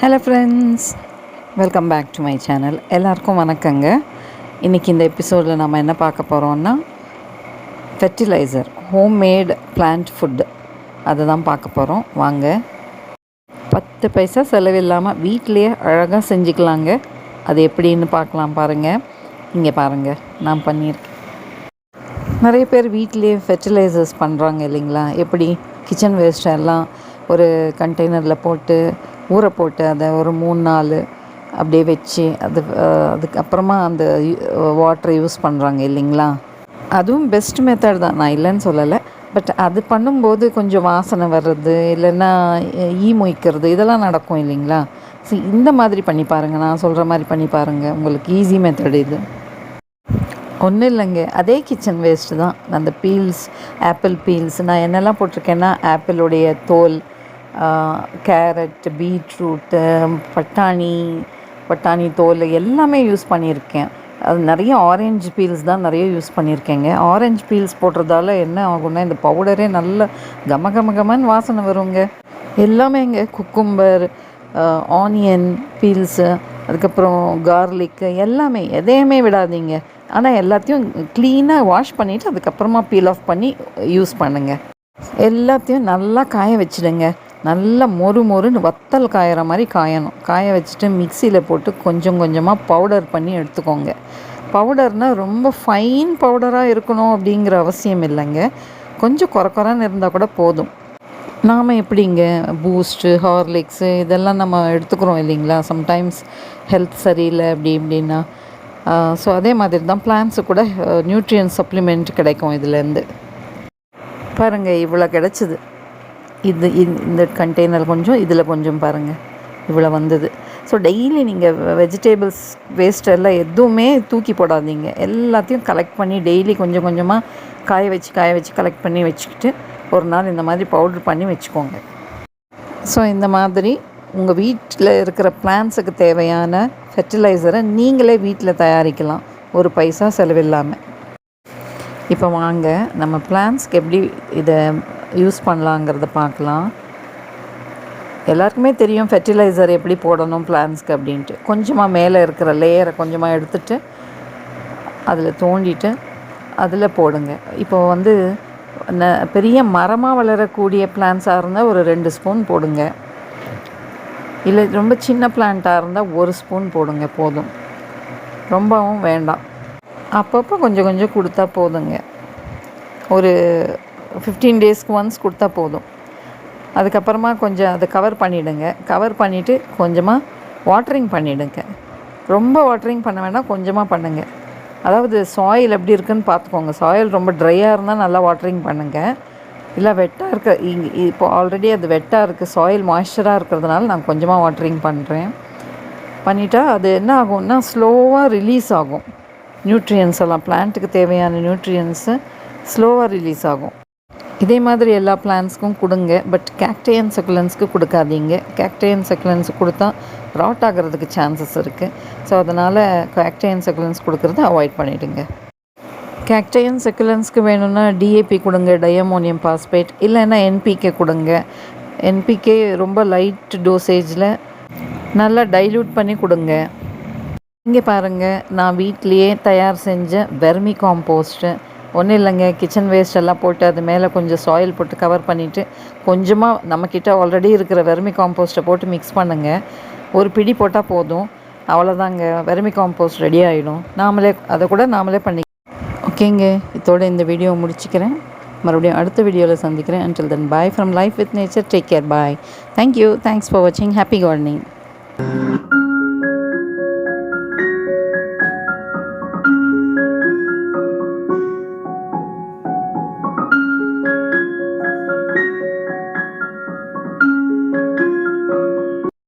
Hello friends welcome back to my channel எல்லாருக்கும் வணக்கங்க. இன்றைக்கி இந்த எபிசோடில் நம்ம என்ன பார்க்க போகிறோம்னா ஃபெர்டிலைசர் ஹோம்மேட் பிளான்ட் ஃபுட்டு அதை தான் பார்க்க போகிறோம் வாங்க. பத்து பைசா செலவில்லாமல் வீட்டிலையே அழகாக செஞ்சுக்கலாங்க. அது எப்படின்னு பார்க்கலாம் பாருங்கள் இங்கே பாருங்கள் நான் பண்ணியிருக்கேன் நிறைய பேர் வீட்டிலேயே ஃபெர்டிலைசர்ஸ் பண்ணுறாங்க இல்லைங்களா? எப்படி கிச்சன் வேஸ்ட் எல்லாம் ஒரு கண்டெய்னரில் போட்டு ஊற போட்டு அதை ஒரு மூணு நாள் அப்படியே வச்சு அது அதுக்கப்புறமா அந்த வாட்டரை யூஸ் பண்ணுறாங்க இல்லைங்களா? அதுவும் பெஸ்ட் மெத்தட் தான். நான் இல்லைன்னு சொல்லலை. பட் அது பண்ணும்போது கொஞ்சம் வாசனை வர்றது இல்லைன்னா ஈ மொய்க்கிறது இதெல்லாம் நடக்கும் இல்லைங்களா? ஸோ இந்த மாதிரி பண்ணி பாருங்கள் நான் சொல்கிற மாதிரி பண்ணி பாருங்கள் உங்களுக்கு ஈஸி மெத்தட் இது. ஒன்றும் இல்லைங்க. அதே கிச்சன் வேஸ்ட்டு தான். அந்த பீல்ஸ் ஆப்பிள் பீல்ஸ் நான் என்னெல்லாம் போட்டிருக்கேன்னா ஆப்பிளுடைய தோல் கேரட் பீட்ரூட்டு பட்டாணி பட்டாணி தோல் எல்லாமே யூஸ் பண்ணியிருக்கேன். அது நிறைய ஆரஞ்சு பீல்ஸ் தான் நிறைய யூஸ் பண்ணியிருக்கேங்க. ஆரஞ்சு பீல்ஸ் போடுறதால என்ன ஆகும்னா இந்த பவுடரே நல்ல கம கம கமன்னு வாசனை வருங்க. எல்லாமேங்க குக்கும்பர் ஆனியன் பீல்ஸு அதுக்கப்புறம் கார்லிக்கு எல்லாமே எதையுமே விடாதீங்க. ஆனால் எல்லாத்தையும் க்ளீனாக வாஷ் பண்ணிவிட்டு அதுக்கப்புறமா பீல் ஆஃப் பண்ணி யூஸ் பண்ணுங்கள் எல்லாத்தையும் நல்லா காய வச்சிடுங்க. நல்லா மொறு மொறுன்னு வத்தல் காயிற மாதிரி காயணும். காய வச்சுட்டு மிக்சியில் போட்டு கொஞ்சம் கொஞ்சமாக பவுடர் பண்ணி எடுத்துக்கோங்க. பவுடர்னால் ரொம்ப ஃபைன் பவுடராக இருக்கணும் அப்படிங்கிற அவசியம் இல்லைங்க. கொஞ்சம் குறை இருந்தால் கூட போதும். நாம் எப்படிங்க? பூஸ்ட்டு ஹார்லிக்ஸு இதெல்லாம் நம்ம எடுத்துக்கிறோம் இல்லைங்களா? சம்டைம்ஸ் ஹெல்த் சரியில்லை அப்படி இப்படின்னா. ஸோ அதே மாதிரி தான் பிளான்ஸு கூட நியூட்ரியன் சப்ளிமெண்ட் கிடைக்கும் இதுலேருந்து பாருங்கள் இவ்வளோ கிடச்சிது. இது இந்த- இந்த கண்டெய்னர் கொஞ்சம் இதில் கொஞ்சம் பாருங்கள் இவ்வளோ வந்தது. ஸோ டெய்லி நீங்கள் வெஜிடபிள்ஸ் வேஸ்ட் எல்லாம் எதுவுமே தூக்கி போடாதீங்க. எல்லாத்தையும் கலெக்ட் பண்ணி டெய்லி கொஞ்சம் கொஞ்சமாக காய வச்சு காய வச்சு கலெக்ட் பண்ணி வச்சுக்கிட்டு ஒரு நாள் இந்த மாதிரி பவுடர் பண்ணி வச்சுக்கோங்க. ஸோ இந்த மாதிரி உங்கள் வீட்டில் இருக்கிற பிளான்ஸுக்கு தேவையான ஃபெர்டிலைசரை நீங்களே வீட்டில் தயாரிக்கலாம். ஒரு பைசா செலவில்லாமல் இப்போ வாங்க நம்ம பிளான்ஸ்க்கு எப்படி இதை யூஸ் பண்ணலாங்கிறத பார்க்கலாம். எல்லாருக்குமே தெரியும் ஃபெர்டிலைசர் எப்படி போடணும் பிளான்ஸ்க்கு அப்படின்ட்டு. கொஞ்சமாக மேலே இருக்கிற லேயரை கொஞ்சமாக எடுத்துட்டு அதில் தோண்டிட்டு அதில் போடுங்க. இப்போ வந்து ந- பெரிய மரமாக வளரக்கூடிய பிளான்ஸாக இருந்தால் ஒரு ரெண்டு ஸ்பூன் போடுங்க. இல்லை ரொம்ப சின்ன பிளான்ட்டாக இருந்தால் ஒரு ஸ்பூன் போடுங்க போதும். ரொம்பவும் வேண்டாம். அப்பப்போ கொஞ்சம் கொஞ்சம் கொடுத்தா போதுங்க. ஒரு ஃபிஃப்டீன் டேஸ்க்கு ஒன்ஸ் கொடுத்தா போதும். அதுக்கப்புறமா கொஞ்சம் அதை கவர் பண்ணிவிடுங்க கவர் பண்ணிவிட்டு கொஞ்சமாக வாட்டரிங் பண்ணிவிடுங்க ரொம்ப வாட்டரிங் பண்ண வேண்டாம் கொஞ்சமாக பண்ணுங்கள் அதாவது சாயில் எப்படி இருக்குன்னு பார்த்துக்கோங்க. சாயில் ரொம்ப ட்ரையாக இருந்தால் நல்லா வாட்டரிங் பண்ணுங்கள் இல்லை வெட்டாக இருக்க இங்கே இப்போ ஆல்ரெடி அது வெட்டாக இருக்குது சாயில் மாய்ஸ்சராக இருக்கிறதுனால நான் கொஞ்சமாக வாட்டரிங் பண்ணுறேன் பண்ணிட்டா அது என்ன ஆகும்னா ஸ்லோவாக ரிலீஸ் ஆகும். நியூட்ரியன்ஸ் எல்லாம் பிளான்ட்டுக்கு தேவையான நியூட்ரியன்ஸு ஸ்லோவாக ரிலீஸ் ஆகும். இதே மாதிரி எல்லா பிளான்ஸ்க்கும் கொடுங்க பட் கேக்டேயன் சக்குலன்ஸ்க்கு கொடுக்காதீங்க. கேக்டேயன் செக்குலன்ஸ் கொடுத்தா ராட் ஆகிறதுக்கு சான்சஸ் இருக்குது ஸோ அதனால் கேக்டேயன் செக்குலன்ஸ் கொடுக்குறத அவாய்ட் பண்ணிவிடுங்க கேக்டேயன் சக்குலன்ஸ்க்கு வேணும்னா டிஏபி கொடுங்க டயமோனியம் பாஸ்பேட் இல்லைன்னா என்பிகே கொடுங்க. என்பிகே ரொம்ப லைட் டோசேஜில் நல்லா டைல்யூட் பண்ணி கொடுங்க. இங்கே பாருங்கள் நான் வீட்லேயே தயார் செஞ்ச வெர்மி காம்போஸ்ட்டு ஒன்றும் இல்லைங்க. கிச்சன் வேஸ்ட் எல்லாம் போட்டு அது மேலே கொஞ்சம் சாயில் போட்டு கவர் பண்ணிவிட்டு கொஞ்சமாக நம்மக்கிட்ட ஆல்ரெடி இருக்கிற வெர்மி காம்போஸ்ட்டை போட்டு மிக்ஸ் பண்ணுங்கள் ஒரு பிடி போட்டால் போதும். அவ்வளோதாங்க வெர்மி காம்போஸ்ட் ரெடி ஆகிடும் நாமளே அதை கூட நாமளே பண்ணி ஓகேங்க. இதோட இந்த வீடியோ முடிச்சுக்கிறேன். மறுபடியும் அடுத்த வீடியோவில் சந்திக்கிறேன். until then bye from life with nature take care bye thank you thanks for வாட்சிங் ஹாப்பி கார்டனிங்